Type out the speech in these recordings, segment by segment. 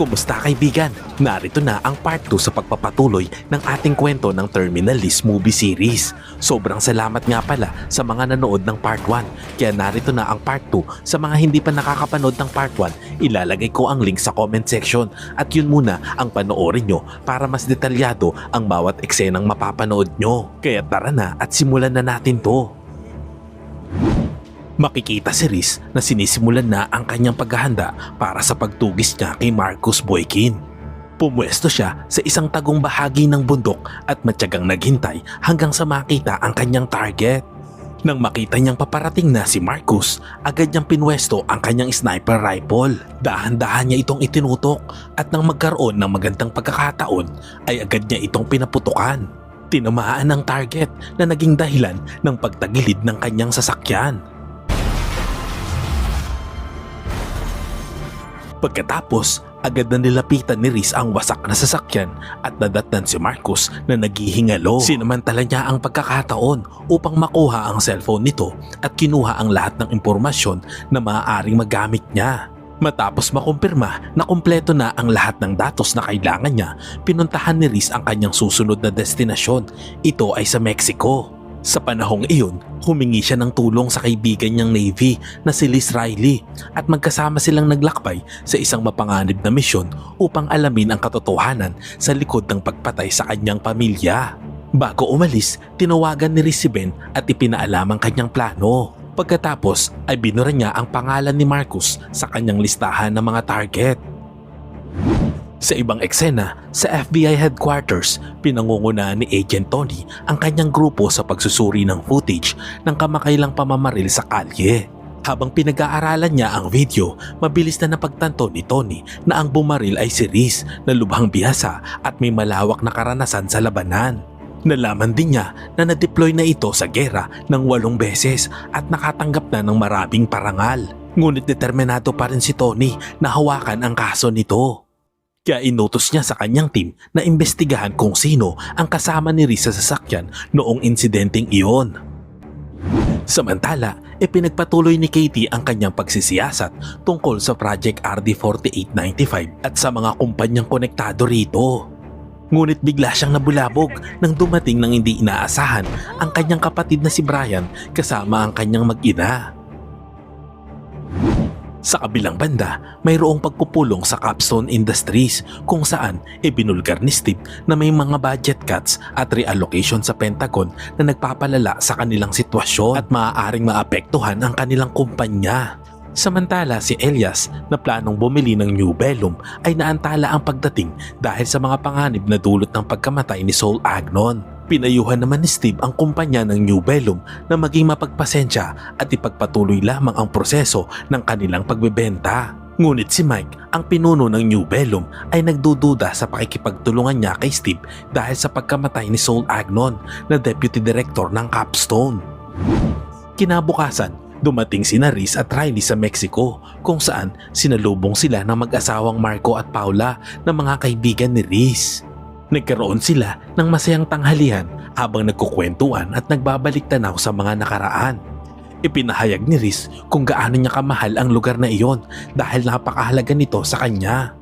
Kumusta kaibigan? Narito na ang part 2 sa pagpapatuloy ng ating kwento ng Terminal List movie series. Sobrang salamat nga pala sa mga nanood ng part 1. Kaya narito na ang part 2 sa mga hindi pa nakakapanood ng part 1. Ilalagay ko ang link sa comment section at yun muna ang panoorin nyo para mas detalyado ang bawat eksenang mapapanood nyo. Kaya tara na at simulan na natin to. Makikita si Riz na sinisimulan na ang kanyang paghahanda para sa pagtugis niya kay Marcus Boykin. Pumwesto siya sa isang tagong bahagi ng bundok at matyagang naghintay hanggang sa makita ang kanyang target. Nang makita niyang paparating na si Marcus, agad niyang pinwesto ang kanyang sniper rifle. Dahan-dahan niya itong itinutok at nang magkaroon ng magandang pagkakataon ay agad niya itong pinaputukan. Tinamaan ang target na naging dahilan ng pagtagilid ng kanyang sasakyan. Pagkatapos, agad na nilapitan ni Riz ang wasak na sasakyan at nadatnan si Marcus na naghihingalo. Sinamantala niya ang pagkakataon upang makuha ang cellphone nito at kinuha ang lahat ng impormasyon na maaaring magamit niya. Matapos makumpirma na kumpleto na ang lahat ng datos na kailangan niya, pinuntahan ni Riz ang kanyang susunod na destinasyon. Ito ay sa Mexico. Sa panahong iyon, humingi siya ng tulong sa kaibigan niyang Navy na si Liz Riley at magkasama silang naglakbay sa isang mapanganib na misyon upang alamin ang katotohanan sa likod ng pagpatay sa kanyang pamilya. Bago umalis, tinawagan ni Riz si Ben at ipinaalam ang kanyang plano. Pagkatapos ay binura niya ang pangalan ni Marcus sa kanyang listahan ng mga target. Sa ibang eksena, sa FBI headquarters, pinangungunahan ni Agent Tony ang kanyang grupo sa pagsusuri ng footage ng kamakailang pamamaril sa kalye. Habang pinag-aaralan niya ang video, mabilis na napagtanto ni Tony na ang bumaril ay si Riz na lubhang bihasa at may malawak na karanasan sa labanan. Nalaman din niya na na-deploy na ito sa gera ng walong beses at nakatanggap na ng maraming parangal. Ngunit determinado pa rin si Tony na hawakan ang kaso nito. Kaya inutos niya sa kanyang team na imbestigahan kung sino ang kasama ni Riz sa sasakyan noong insidenteng iyon. Samantala, ipinagpatuloy ni Katie ang kanyang pagsisiyasat tungkol sa Project RD4895 at sa mga kumpanyang konektado rito. Ngunit bigla siyang nabulabog nang dumating ng hindi inaasahan ang kanyang kapatid na si Brian kasama ang kanyang mag-ina. Sa kabilang banda, mayroong pagpupulong sa Capstone Industries kung saan ibinulgar ni Steve na may mga budget cuts at reallocation sa Pentagon na nagpapalala sa kanilang sitwasyon at maaaring maapektuhan ang kanilang kumpanya. Samantala si Elias na planong bumili ng New Bellum ay naantala ang pagdating dahil sa mga panganib na dulot ng pagkamatay ni Saul Agnon. Pinayuhan naman ni Steve ang kumpanya ng New Bellum na maging mapagpasensya at ipagpatuloy lamang ang proseso ng kanilang pagbebenta. Ngunit si Mike, ang pinuno ng New Bellum, ay nagdududa sa pakikipagtulungan niya kay Steve dahil sa pagkamatay ni Saul Agnon na Deputy Director ng Capstone. Kinabukasan, dumating si Riz at Riley sa Mexico kung saan sinalubong sila ng mag-asawang Marco at Paula na mga kaibigan ni Riz. Nagkaroon sila ng masayang tanghalian habang nagkukwentuhan at nagbabalik tanaw sa mga nakaraan. Ipinahayag ni Riz kung gaano niya kamahal ang lugar na iyon dahil napakahalaga nito sa kanya.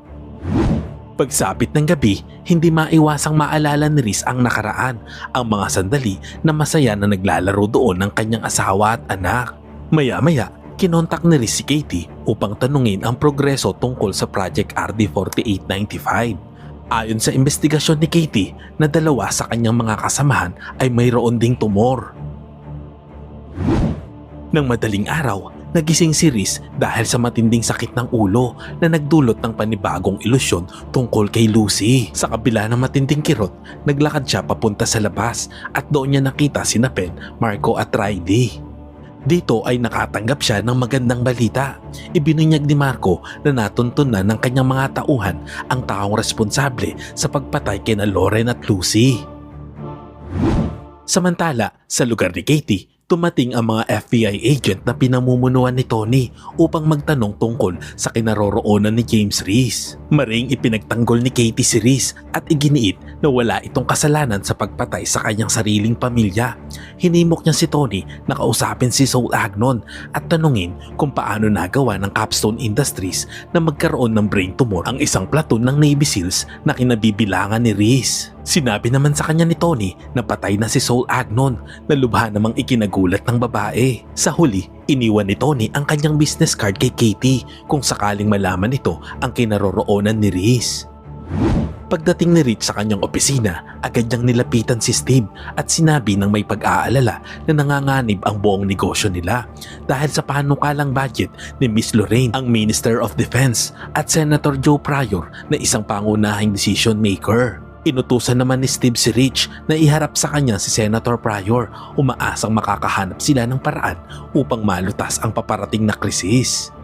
Pagsapit ng gabi, hindi maiwasang maalala ni Riz ang nakaraan, ang mga sandali na masaya na naglalaro doon ng kanyang asawa at anak. Maya-maya, kinontak ni Riz si Katie upang tanungin ang progreso tungkol sa Project RD4895. Ayon sa investigasyon ni Katie na dalawa sa kanyang mga kasamahan ay mayroon ding tumor. Nang madaling araw, nagising si Riz dahil sa matinding sakit ng ulo na nagdulot ng panibagong ilusyon tungkol kay Lucy. Sa kabila ng matinding kirot, naglakad siya papunta sa labas at doon niya nakita si Pen, Marco at Riley. Dito ay nakatanggap siya ng magandang balita. Ibinunyag ni Marco na natuntun na ng kanyang mga tauhan ang taong responsable sa pagpatay kina Lauren at Lucy. Samantala, sa lugar ni Katie, Tumating ang mga FBI agent na pinamumunuan ni Tony upang magtanong tungkol sa kinaroroonan ni James Reese. Maring ipinagtanggol ni Katie si Reese at iginiit na wala itong kasalanan sa pagpatay sa kanyang sariling pamilya. Hinimok niya si Tony na kausapin si Saul Agnon at tanungin kung paano nagawa ng Capstone Industries na magkaroon ng brain tumor ang isang platoon ng Navy SEALs na kinabibilangan ni Reese. Sinabi naman sa kanya ni Tony na patay na si Saul Agnon na lubha namang ikinagulat ng babae. Sa huli, iniwan ni Tony ang kanyang business card kay Katie kung sakaling malaman nito ang kinaroroonan ni Reese. Pagdating ni Rich sa kanyang opisina, agad niyang nilapitan si Steve at sinabi ng may pag-aalala na nanganganib ang buong negosyo nila dahil sa panukalang budget ni Miss Lorraine, ang Minister of Defense, at Senator Joe Pryor na isang pangunahing decision maker. Inutusan naman ni Steve si Rich na iharap sa kanya si Senator Pryor umaasang makakahanap sila ng paraan upang malutas ang paparating na krisis.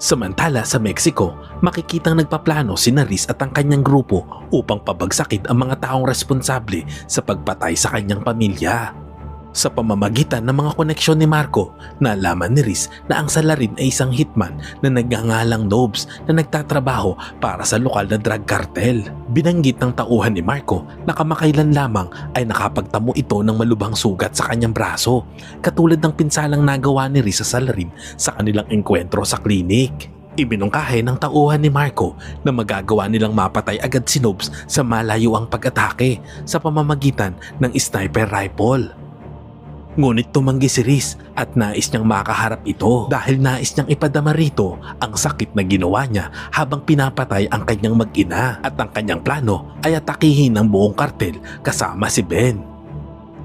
Samantala sa Mexico, makikitang nagpaplano si Naris at ang kanyang grupo upang pabagsakin ang mga taong responsable sa pagpatay sa kanyang pamilya. Sa pamamagitan ng mga koneksyon ni Marco, nalaman ni Riz na ang salarin ay isang hitman na nagngangalang Nobs na nagtatrabaho para sa lokal na drug cartel. Binanggit ng tauhan ni Marco na kamakailan lamang ay nakapagtamo ito ng malubhang sugat sa kanyang braso, katulad ng pinsalang nagawa ni Riz sa salarin sa kanilang engkwentro sa klinik. Ibinungkahe ng tauhan ni Marco na magagawa nilang mapatay agad si Nobs sa malayo ang pag-atake sa pamamagitan ng sniper rifle. Ngunit tumanggi si Riz at nais niyang makaharap ito dahil nais niyang ipadama rito ang sakit na ginawa niya habang pinapatay ang kanyang mag-ina at ang kanyang plano ay atakihin ang buong kartel kasama si Ben.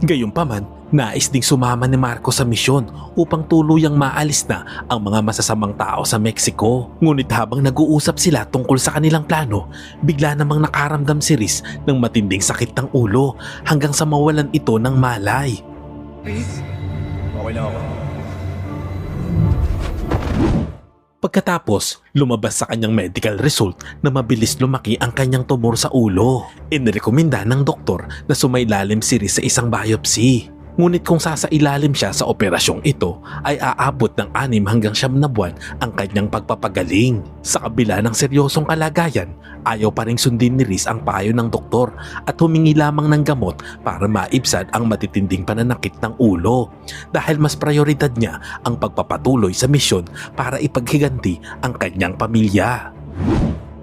Gayunpaman, nais ding sumama ni Marco sa misyon upang tuluyang maalis na ang mga masasamang tao sa Mexico. Ngunit habang nag-uusap sila tungkol sa kanilang plano, bigla namang nakaramdam si Riz ng matinding sakit ng ulo hanggang sa mawalan ito ng malay. Please? Okay lang ako. Pagkatapos, lumabas sa kanyang medical result na mabilis lumaki ang kanyang tumor sa ulo. Inirekomenda ng doktor na sumailalim si Riz sa isang biopsy. Ngunit kung sasailalim siya sa operasyong ito ay aabot ng anim hanggang siyam na buwan ang kanyang pagpapagaling. Sa kabila ng seryosong kalagayan, ayaw pa rin sundin ni Riz ang payo ng doktor at humingi lamang ng gamot para maibsad ang matitinding pananakit ng ulo dahil mas prioridad niya ang pagpapatuloy sa misyon para ipaghiganti ang kanyang pamilya.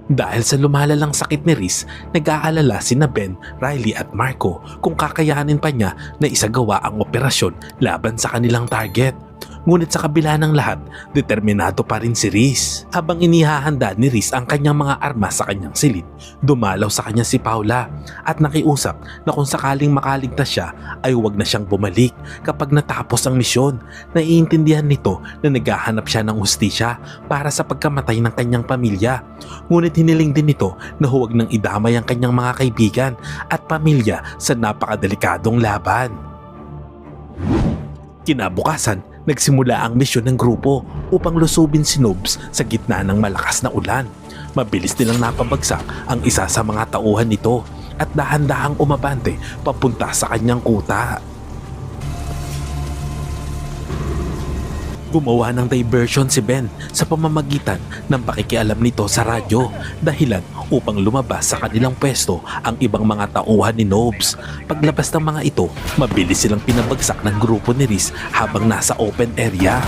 Dahil sa lumalalang sakit ni Riz, nag-aalala sina Ben, Riley at Marco kung kakayanin pa niya na isagawa ang operasyon laban sa kanilang target. Ngunit sa kabila ng lahat, determinado pa rin si Riz. Habang inihahanda ni Riz ang kanyang mga armas sa kanyang silid, dumalaw sa kanya si Paula at nakiusap na kung sakaling makaligtas siya ay huwag na siyang bumalik kapag natapos ang misyon. Naiintindihan nito na naghahanap siya ng hustisya para sa pagkamatay ng kanyang pamilya. Ngunit hiniling din nito na huwag nang idamay ang kanyang mga kaibigan at pamilya sa napakadelikadong laban. Kinabukasan, nagsimula ang misyon ng grupo upang lusubin si Noobs sa gitna ng malakas na ulan. Mabilis nilang napabagsak ang isa sa mga tauhan nito at dahan-dahang umabante papunta sa kanyang kuta. Gumawa ng diversion si Ben sa pamamagitan ng pakikialam nito sa radyo dahilan upang lumabas sa kanilang pwesto ang ibang mga tauhan ni Nobs. Paglabas ng mga ito, mabilis silang pinabagsak ng grupo ni Riz habang nasa open area.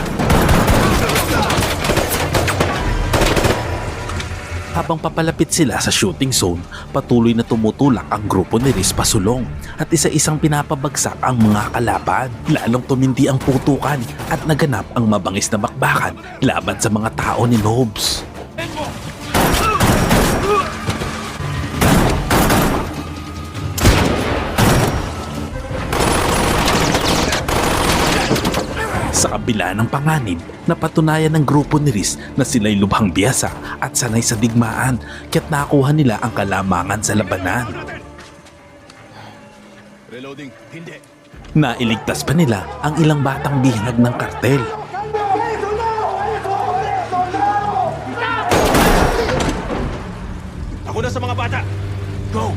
Habang papalapit sila sa shooting zone, patuloy na tumutulak ang grupo ni Riz pasulong at isa-isang pinapabagsak ang mga kalaban. Lalong tumindi ang putukan at naganap ang mabangis na bakbakan laban sa mga tao ni Nobs. Kabila ng panganib, napatunayan ng grupo ni Riz na sila'y lubhang biyasa at sanay sa digmaan kaya't nakuha nila ang kalamangan sa labanan. Reloading. Hindi. Nailigtas pa nila ang ilang batang bihinag ng kartel. Ako na sa mga bata. Go!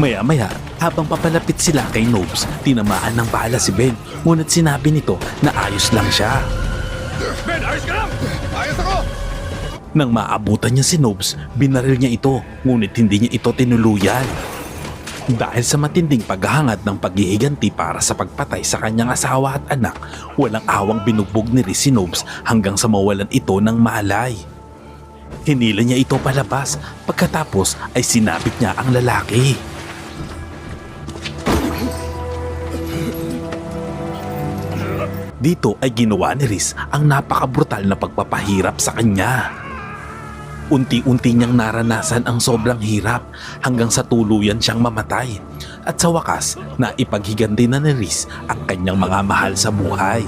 Maya-maya, Habang papalapit sila kay Nobes, tinamaan ng bala si Ben. Ngunit sinabi nito na ayos lang siya. Ben, ayos ka lang! Ayos ako! Nang maabutan niya si Nobes, binaril niya ito, ngunit hindi niya ito tinuluyan. Dahil sa matinding paghahangad ng paghihiganti para sa pagpatay sa kanyang asawa at anak, walang awang binugbog ni Riz si Nobes hanggang sa mawalan ito ng malay. Hinila niya ito palabas, pagkatapos ay sinapit niya ang lalaki. Dito ay ginawa ni Riz ang napakabrutal na pagpapahirap sa kanya. Unti-unti niyang naranasan ang sobrang hirap hanggang sa tuluyan siyang mamatay. At sa wakas, naipaghiganti na ni Riz ang kanyang mga mahal sa buhay.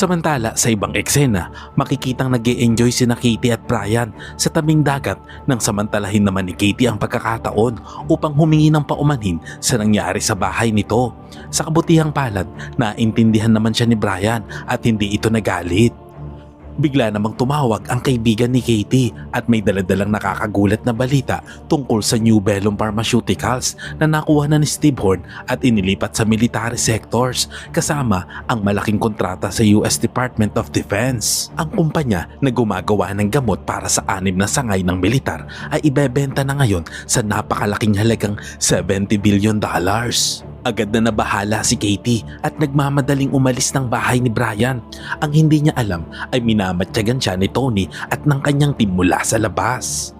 Samantala sa ibang eksena, makikitang nag enjoy si na Katie at Brian sa tabing dagat nang samantalahin naman ni Katie ang pagkakataon upang humingi ng paumanhin sa nangyari sa bahay nito. Sa kabutihang palad, naintindihan naman siya ni Brian at hindi ito nagalit. Bigla namang tumawag ang kaibigan ni Katie at may daladalang nakakagulat na balita tungkol sa New Bellum Pharmaceuticals na nakuha na ni Steve Horn at inilipat sa military sectors kasama ang malaking kontrata sa US Department of Defense. Ang kumpanya na gumagawa ng gamot para sa anim na sangay ng militar ay ibebenta na ngayon sa napakalaking halagang 70 billion dollars. Agad na nabahala si Katie at nagmamadaling umalis ng bahay ni Brian. Ang hindi niya alam ay minamatyagan siya ni Tony at ng kanyang team mula sa labas.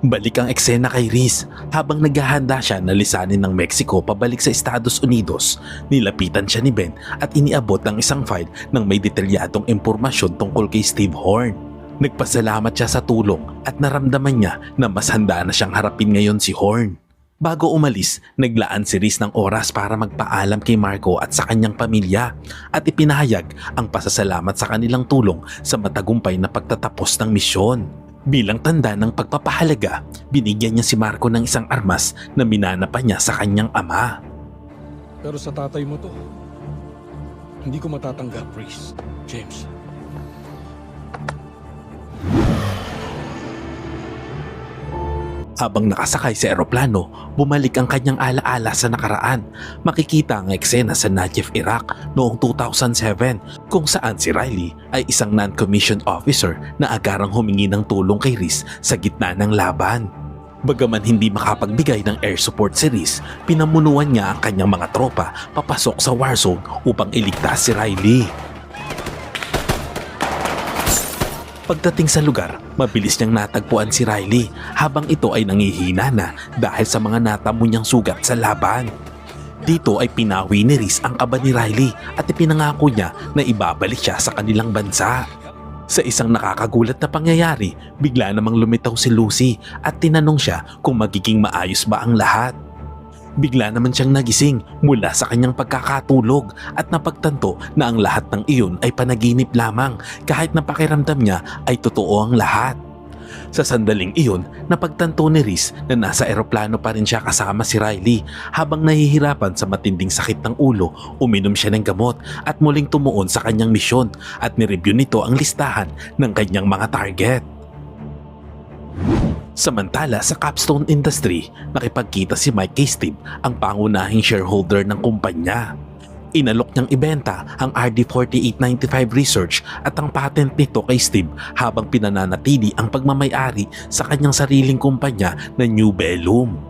Balik ang eksena kay Riz. Habang naghahanda siya na lisanin ng Mexico pabalik sa Estados Unidos, nilapitan siya ni Ben at iniabot ang isang file ng may detalyadong impormasyon tungkol kay Steve Horn. Nagpasalamat siya sa tulong at naramdaman niya na mas handa na siyang harapin ngayon si Horn. Bago umalis, naglaan si Riz ng oras para magpaalam kay Marco at sa kanyang pamilya at ipinahayag ang pasasalamat sa kanilang tulong sa matagumpay na pagtatapos ng misyon. Bilang tanda ng pagpapahalaga, binigyan niya si Marco ng isang armas na minana pa niya sa kanyang ama. Pero sa tatay mo to, hindi ko matatanggap, Reese. James. Habang nakasakay sa eroplano, bumalik ang kanyang alaala sa nakaraan. Makikita ang eksena sa Najaf, Iraq noong 2007 kung saan si Riley ay isang non-commissioned officer na agarang humingi ng tulong kay Riz sa gitna ng laban. Bagaman hindi makapagbigay ng air support si Riz, pinamunuan niya ang kanyang mga tropa papasok sa war zone upang iligtas si Riley. Pagdating sa lugar, mabilis niyang natagpuan si Riley habang ito ay nangihina na dahil sa mga natamo niyang sugat sa laban. Dito ay pinawi ni Riz ang kaba ni Riley at ipinangako niya na ibabalik siya sa kanilang bansa. Sa isang nakakagulat na pangyayari, bigla namang lumitaw si Lucy at tinanong siya kung magiging maayos ba ang lahat. Bigla naman siyang nagising mula sa kanyang pagkakatulog at napagtanto na ang lahat ng iyon ay panaginip lamang kahit na pakiramdam niya ay totoo ang lahat. Sa sandaling iyon, napagtanto ni Riz na nasa eroplano pa rin siya kasama si Riley habang nahihirapan sa matinding sakit ng ulo, uminom siya ng gamot at muling tumuon sa kanyang misyon at nireview nito ang listahan ng kanyang mga target. Samantala sa Capstone Industry, nakipagkita si Mike kay ang pangunahing shareholder ng kumpanya. Inalok niyang ibenta ang RD4895 research at ang patent nito kay Steve habang pinananatili ang pagmamayari sa kanyang sariling kumpanya na New Bellum.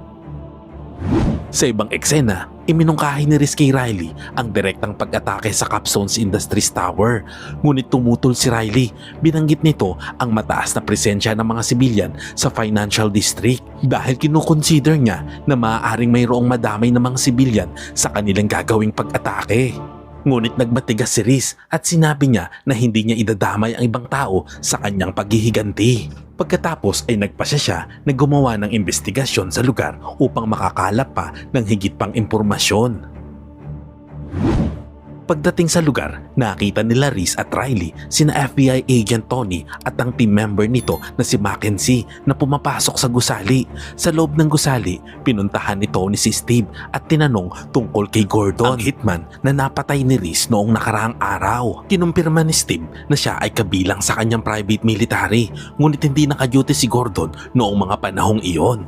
Sa ibang eksena, iminungkahi ni Riz Riley ang direktang pag-atake sa Capstone's Industries Tower. Ngunit tumutol si Riley. Binanggit nito ang mataas na presensya ng mga sibilyan sa financial district dahil kinukonsider niya na maaaring mayroong madamay ng mga sibilyan sa kanilang gagawing pag-atake. Ngunit nagmatigas si Riz at sinabi niya na hindi niya idadamay ang ibang tao sa kanyang paghihiganti. Pagkatapos ay nagpasya siya na gumawa ng investigasyon sa lugar upang makakalap pa ng higit pang impormasyon. Pagdating sa lugar, nakita nila Reese at Riley, sina FBI agent Tony at ang team member nito na si Mackenzie na pumapasok sa gusali. Sa loob ng gusali, pinuntahan ni Tony si Steve at tinanong tungkol kay Gordon, ang hitman na napatay ni Reese noong nakaraang araw. Kinumpirma ni Steve na siya ay kabilang sa kanyang private military, ngunit hindi nakaduty si Gordon noong mga panahong iyon.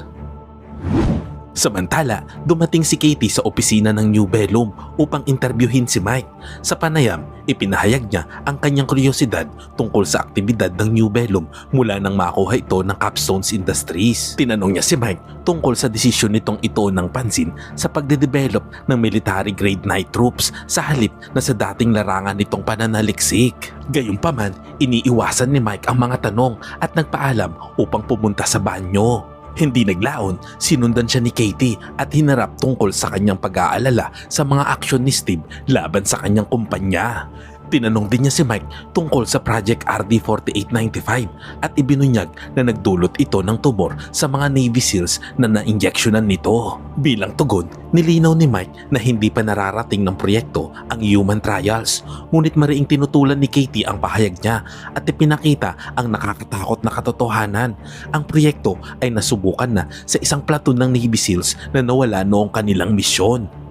Samantala, dumating si Katie sa opisina ng New Bellum upang interbyuhin si Mike. Sa panayam, ipinahayag niya ang kanyang kuryosidad tungkol sa aktibidad ng New Bellum mula nang makuha ito ng Capstones Industries. Tinanong niya si Mike tungkol sa desisyon nitong ito ng pansin sa pagde-develop ng military grade night troops sa halip na sa dating larangan nitong pananaliksik. Gayunpaman, iniiwasan ni Mike ang mga tanong at nagpaalam upang pumunta sa banyo. Hindi naglaon, sinundan siya ni Katie at hinarap tungkol sa kanyang pag-aalala sa mga aksyon ni Steve laban sa kanyang kumpanya. Tinanong din niya si Mike tungkol sa Project RD4895 at ibinunyag na nagdulot ito ng tumor sa mga Navy SEALs na na-injeksyonan nito. Bilang tugon, nilinaw ni Mike na hindi pa nararating ng proyekto ang human trials ngunit mariing tinutulan ni Katie ang pahayag niya at ipinakita ang nakakatakot na katotohanan. Ang proyekto ay nasubukan na sa isang platoon ng Navy SEALs na nawala noong kanilang misyon.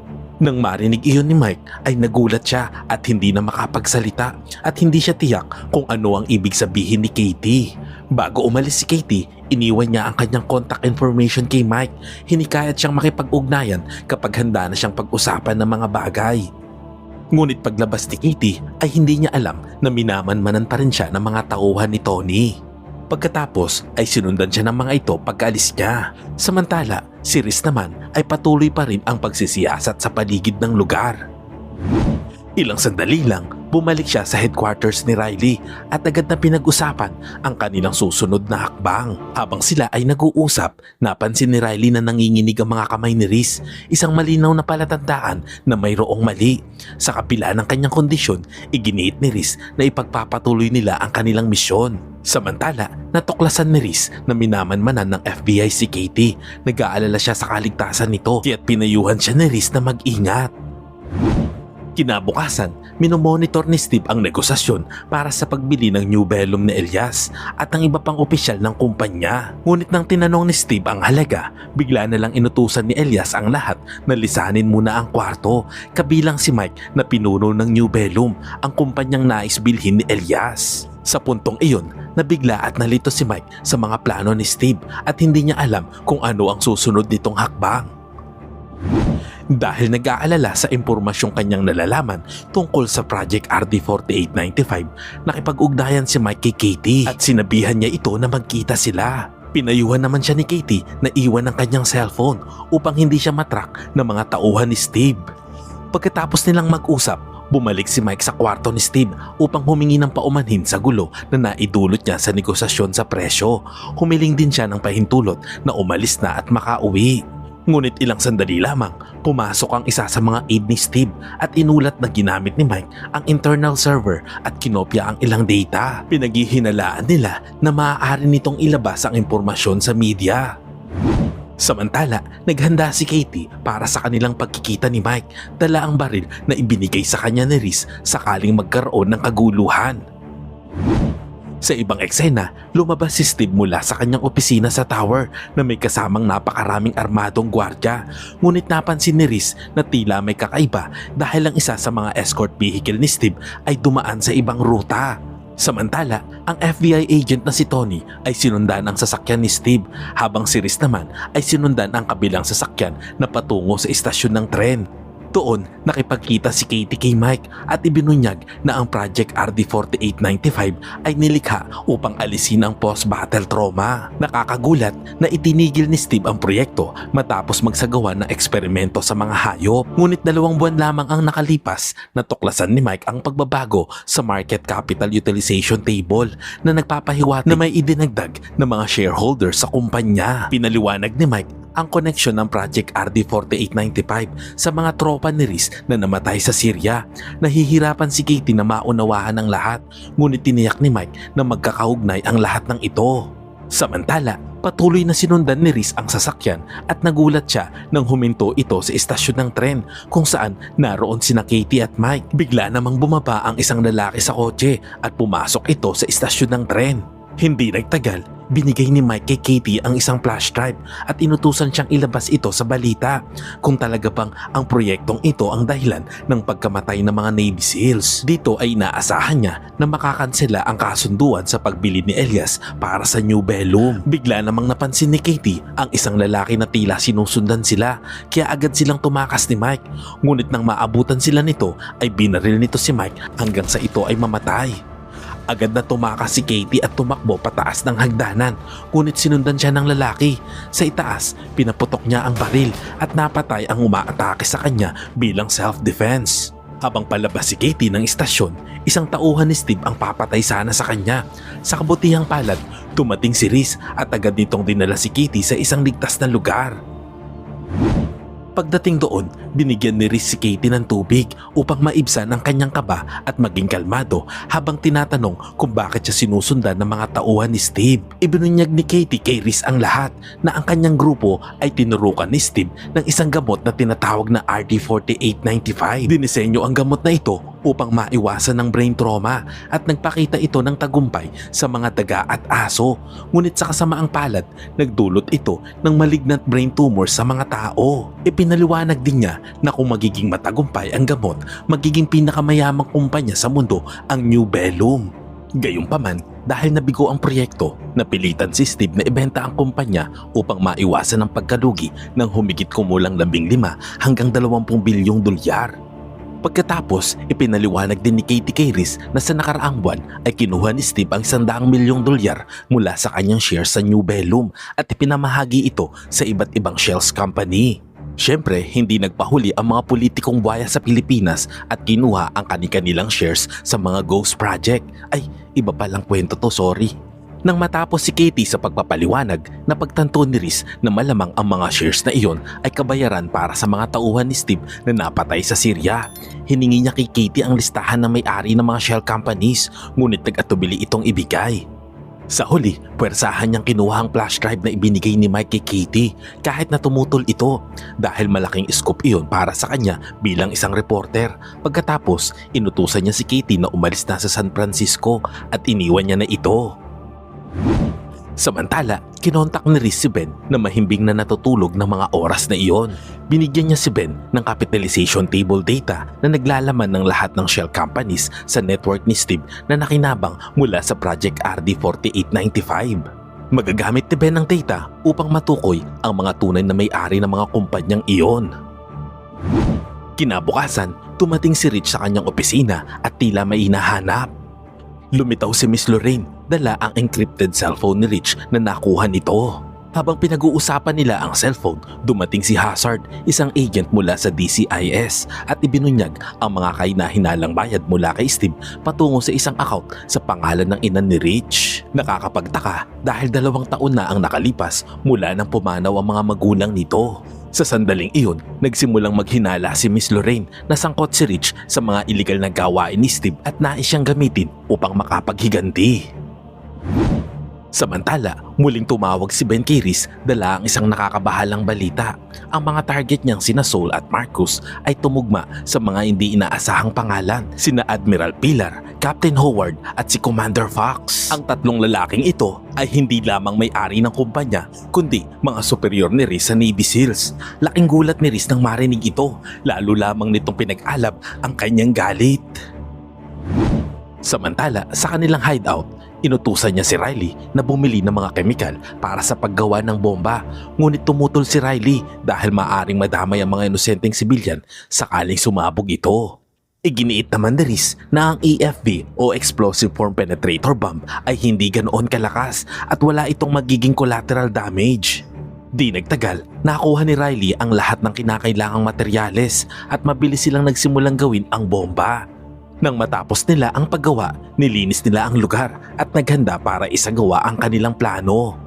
Nang marinig iyon ni Mike ay nagulat siya at hindi na makapagsalita at hindi siya tiyak kung ano ang ibig sabihin ni Katie. Bago umalis si Katie, iniwan niya ang kanyang contact information kay Mike. Hinikayat siyang makipag-ugnayan kapag handa na siyang pag-usapan ng mga bagay. Ngunit paglabas ni Katie ay hindi niya alam na minamanmanan pa rin siya ng mga tauhan ni Tony. Pagkatapos ay sinundan siya ng mga ito pagkaalis niya. Samantala, si Riz naman ay patuloy pa rin ang pagsisiyasat sa paligid ng lugar. Ilang sandali lang, bumalik siya sa headquarters ni Riley at agad na pinag-usapan ang kanilang susunod na hakbang. Habang sila ay nag-uusap, napansin ni Riley na nanginginig ang mga kamay ni Riz, isang malinaw na palatandaan na mayroong mali. Sa kapila ng kanyang kondisyon, iginiit ni Riz na ipagpapatuloy nila ang kanilang misyon. Samantala, natuklasan ni Riz na minamanmanan ng FBI si Katie. Nag-aalala siya sa kaligtasan nito kaya't pinayuhan siya ni Riz na mag-ingat. Kinabukasan, minomonitor ni Steve ang negosasyon para sa pagbili ng New Bellum ni Elias at ang iba pang opisyal ng kumpanya. Ngunit nang tinanong ni Steve ang halaga, bigla na lang inutusan ni Elias ang lahat na lisanin muna ang kwarto, kabilang si Mike na pinuno ng New Bellum, ang kumpanyang nais bilhin ni Elias. Sa puntong iyon, nabigla at nalito si Mike sa mga plano ni Steve at hindi niya alam kung ano ang susunod nitong hakbang. Dahil nag-aalala sa impormasyong kanyang nalalaman tungkol sa Project RD4895, nakipag-ugnayan si Mike kay Katie at sinabihan niya ito na magkita sila. Pinayuhan naman siya ni Katie na iwan ang kanyang cellphone upang hindi siya matrack ng mga tauhan ni Steve. Pagkatapos nilang mag-usap, bumalik si Mike sa kwarto ni Steve upang humingi ng paumanhin sa gulo na naidulot niya sa negosasyon sa presyo. Humiling din siya ng pahintulot na umalis na at makauwi. Ngunit ilang sandali lamang, pumasok ang isa sa mga aide ni Steve at inulat na ginamit ni Mike ang internal server at kinopya ang ilang data. Pinaghihinalaan nila na maaari nitong ilabas ang impormasyon sa media. Samantala, naghanda si Katie para sa kanilang pagkikita ni Mike, dala ang baril na ibinigay sa kanya ni Riz sakaling magkaroon ng kaguluhan. Sa ibang eksena, lumabas si Steve mula sa kanyang opisina sa tower na may kasamang napakaraming armadong gwardya. Ngunit napansin ni Riz na tila may kakaiba dahil ang isa sa mga escort vehicle ni Steve ay dumaan sa ibang ruta. Samantala, ang FBI agent na si Tony ay sinundan ang sasakyan ni Steve habang si Riz naman ay sinundan ang kabilang sasakyan na patungo sa istasyon ng tren. Doon, nakipagkita si Katie kay Mike at ibinunyag na ang Project RD4895 ay nilikha upang alisin ang post-battle trauma. Nakakagulat na itinigil ni Steve ang proyekto matapos magsagawa ng eksperimento sa mga hayop. Ngunit dalawang buwan lamang ang nakalipas na tuklasan ni Mike ang pagbabago sa market capital utilization table na nagpapahiwatig na may idinagdag ng mga shareholders sa kumpanya. Pinaliwanag ni Mike ang koneksyon ng Project RD4895 sa mga tropa ni Riz na namatay sa Syria. Nahihirapan si Katie na maunawahan ang lahat, ngunit tiniyak ni Mike na magkakaugnay ang lahat ng ito. Samantala, Patuloy na sinundan ni Riz ang sasakyan at nagulat siya nang huminto ito sa istasyon ng tren kung saan naroon sina Katie at Mike. Bigla namang bumaba ang isang lalaki sa kotse at pumasok ito sa istasyon ng tren. Hindi nagtagal, binigay ni Mike kay Katie ang isang flash drive at inutusan siyang ilabas ito sa balita kung talaga bang ang proyektong ito ang dahilan ng pagkamatay ng mga Navy SEALs. Dito ay inaasahan niya na makakansela ang kasunduan sa pagbili ni Elias para sa New Bellum. Bigla namang napansin ni Katie ang isang lalaki na tila sinusundan sila kaya agad silang tumakas ni Mike. Ngunit nang maabutan sila nito ay binaril nito si Mike hanggang sa ito ay mamatay. Agad na tumakas si Katie at tumakbo pataas ng hagdanan ngunit sinundan siya ng lalaki. Sa itaas, pinaputok niya ang baril at napatay ang umaatake sa kanya bilang self-defense. Habang palabas si Katie ng istasyon, isang tauhan ni Steve ang papatay sana sa kanya. Sa kabutihang palad, tumating si Riz at agad nitong dinala si Katie sa isang ligtas na lugar. Pagdating doon, binigyan ni Riz si ng tubig upang maibsan ang kanyang kaba at maging kalmado habang tinatanong kung bakit siya sinusundan ng mga tauhan ni Steve. Ibinunyag ni Katie kay Riz ang lahat na ang kanyang grupo ay tinurukan ni Steve ng isang gamot na tinatawag na RD4895. Dinisenyo ang gamot na ito upang maiwasan ng brain trauma at nagpakita ito ng tagumpay sa mga daga at aso. Ngunit sa kasamaang palad, nagdulot ito ng malignant brain tumor sa mga tao. Ipinaliwanag din niya na kung magiging matagumpay ang gamot, magiging pinakamayamang kumpanya sa mundo ang New Bellum. Gayunpaman, dahil nabigo ang proyekto, napilitan si Steve na ibenta ang kumpanya upang maiwasan ang pagkalugi ng humigit kumulang 15 hanggang 20 bilyong dolyar. Pagkatapos, ipinaliwanag din ni Katie kay na sa nakaraang buwan ay kinuha ni Steve ang 100 milyong dolyar mula sa kanyang share sa New Bellum at ipinamahagi ito sa iba't ibang shells company. Siyempre, hindi nagpahuli ang mga politikong buhaya sa Pilipinas at kinuha ang kanilang shares sa mga ghost project. Ay, iba palang kwento to, sorry. Nang matapos si Katie sa pagpapaliwanag, napagtanto ni Riz na malamang ang mga shares na iyon ay kabayaran para sa mga tauhan ni Steve na napatay sa Syria. Hiningi niya kay Katie ang listahan ng may-ari ng mga shell companies, ngunit nag-atubili itong ibigay. Sa huli, puwersahan niyang kinuha ang flash drive na ibinigay ni Mike kay Katie kahit na tumutol ito dahil malaking scoop iyon para sa kanya bilang isang reporter. Pagkatapos, inutusan niya si Katie na umalis na sa San Francisco at iniwan niya na ito. Samantala, kinontak ni Riz si Ben na mahimbing na natutulog ng mga oras na iyon. Binigyan niya si Ben ng capitalization table data na naglalaman ng lahat ng shell companies sa network ni Steve na nakinabang mula sa Project RD4895. Magagamit ni Ben ang data upang matukoy ang mga tunay na may-ari ng mga kumpanyang iyon. Kinabukasan, tumating si Rich sa kanyang opisina at tila may hinahanap. Lumitaw si Miss Lorraine, dala ang encrypted cellphone ni Rich na nakuha nito. Habang pinag-uusapan nila ang cellphone, dumating si Hazard, isang agent mula sa DCIS at ibinunyag ang mga kainahinalang bayad mula kay Steve patungo sa isang account sa pangalan ng ina ni Rich. Nakakapagtaka dahil dalawang taon na ang nakalipas mula nang pumanaw ang mga magulang nito. Sa sandaling iyon, nagsimulang maghinala si Miss Lorraine na sangkot si Rich sa mga illegal na gawain ni Steve at nais siyang gamitin upang makapaghiganti. Samantala, muling tumawag si Ben kay Riz dala ang isang nakakabahalang balita. Ang mga target niyang sina Soul at Marcus ay tumugma sa mga hindi inaasahang pangalan, sina Admiral Pilar, Captain Howard at si Commander Fox. Ang tatlong lalaking ito ay hindi lamang may-ari ng kumpanya, kundi mga superior ni Riz sa Navy SEALs. Laking gulat ni Riz nang marinig ito, lalo lamang nitong pinag-alab ang kanyang galit. Samantala, sa kanilang hideout, inutusan niya si Riley na bumili ng mga kemikal para sa paggawa ng bomba. Ngunit tumutol si Riley dahil maaring madamay ang mga inosenteng sibilyan sakaling sumabog ito. Iginiit naman ni Riz na ang EFB o Explosive Form Penetrator Bomb ay hindi ganoon kalakas at wala itong magiging collateral damage. Di nagtagal, nakuha ni Riley ang lahat ng kinakailangang materyales at mabilis silang nagsimulang gawin ang bomba. Nang matapos nila ang paggawa, nilinis nila ang lugar at naghanda para isagawa ang kanilang plano.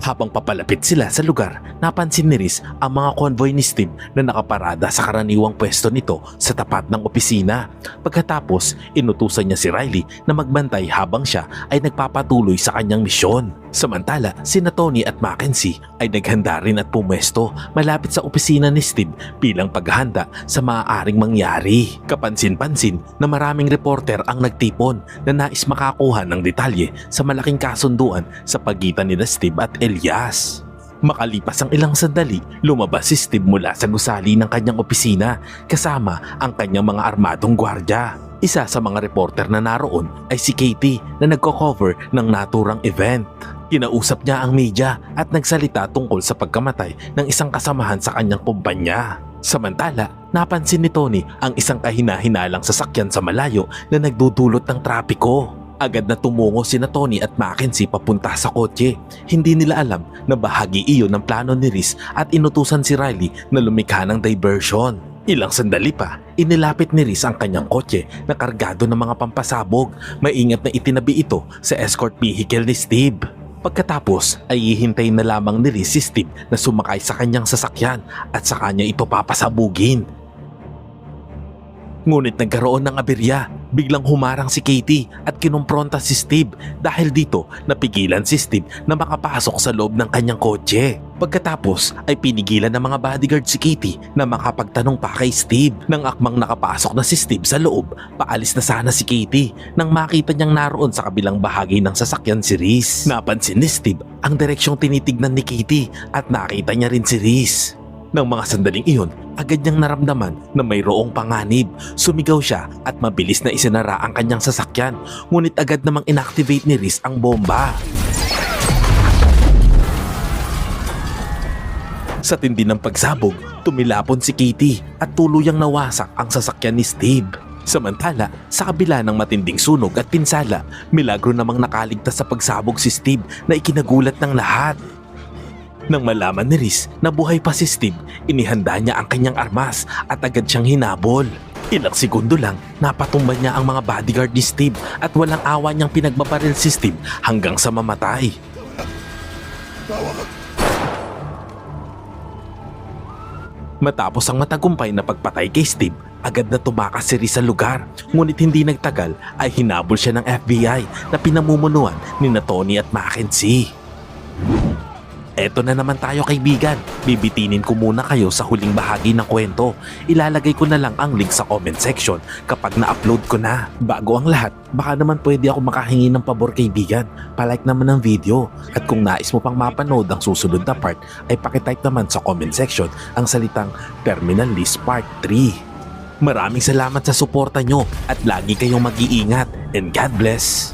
Habang papalapit sila sa lugar, napansin ni Riz ang mga convoy ni Steve na nakaparada sa karaniwang pwesto nito sa tapat ng opisina. Pagkatapos, inutusan niya si Riley na magbantay habang siya ay nagpapatuloy sa kanyang misyon. Samantala, sina Tony at Mackenzie ay naghanda rin at pumwesto malapit sa opisina ni Steve bilang paghahanda sa maaaring mangyari. Kapansin-pansin na maraming reporter ang nagtipon na nais makakuha ng detalye sa malaking kasunduan sa pagitan ni Steve at Elias. Makalipas ang ilang sandali, lumabas si Steve mula sa gusali ng kanyang opisina kasama ang kanyang mga armadong gwardya. Isa sa mga reporter na naroon ay si Katie na nagko-cover ng naturang event. Kinausap niya ang media at nagsalita tungkol sa pagkamatay ng isang kasamahan sa kanyang kumpanya. Samantala, napansin ni Tony ang isang kahina-hinalang sasakyan sa malayo na nagdudulot ng trapiko. Agad na tumungo sina Tony at Mackenzie papunta sa kotse. Hindi nila alam na bahagi iyon ng plano ni Riz at inutusan si Riley na lumikha ng diversion. Ilang sandali pa, inilapit ni Riz ang kanyang kotse na kargado ng mga pampasabog. Maingat na itinabi ito sa escort vehicle ni Steve. Pagkatapos ay hihintayin na lamang ni Riz si Steve na sumakay sa kanyang sasakyan at sa kanya ito papasabugin. Ngunit nagkaroon ng aberya. Biglang humarang si Katie at kinumpronta si Steve dahil dito napigilan si Steve na makapasok sa loob ng kanyang kotse. Pagkatapos ay pinigilan ng mga bodyguard si Katie na makapagtanong pa kay Steve. Nang akmang nakapasok na si Steve sa loob, paalis na sana si Katie nang makita niyang naroon sa kabilang bahagi ng sasakyan si Reese. Napansin ni Steve ang direksyong tinitignan ni Katie at nakita niya rin si Reese. Nang mga sandaling iyon, agad niyang naramdaman na mayroong panganib. Sumigaw siya at mabilis na isinara ang kanyang sasakyan. Ngunit agad namang inactivate ni Riz ang bomba. Sa tindi ng pagsabog, tumilapon si Katie at tuluyang nawasak ang sasakyan ni Steve. Samantala, sa kabila ng matinding sunog at pinsala, milagro namang nakaligtas sa pagsabog si Steve na ikinagulat ng lahat. Nang malaman ni Riz na buhay pa si Steve, inihanda niya ang kanyang armas at agad siyang hinabol. Ilang segundo lang, napatumba niya ang mga bodyguard ni Steve at walang awa niyang pinagbabaril si Steve hanggang sa mamatay. Matapos ang matagumpay na pagpatay kay Steve, agad na tumakas si Riz sa lugar. Ngunit hindi nagtagal ay hinabol siya ng FBI na pinamumunuan ni na Tony at Mackenzie. Eto na naman tayo kaibigan. Bibitinin ko muna kayo sa huling bahagi ng kwento. Ilalagay ko na lang ang link sa comment section kapag na-upload ko na. Bago ang lahat, baka naman pwede ako makahingi ng pabor kaibigan. Palike naman ng video. At kung nais mo pang mapanood ang susunod na part, ay pakitype naman sa comment section ang salitang Terminal List Part 3. Maraming salamat sa suporta nyo at lagi kayong mag-iingat and God bless.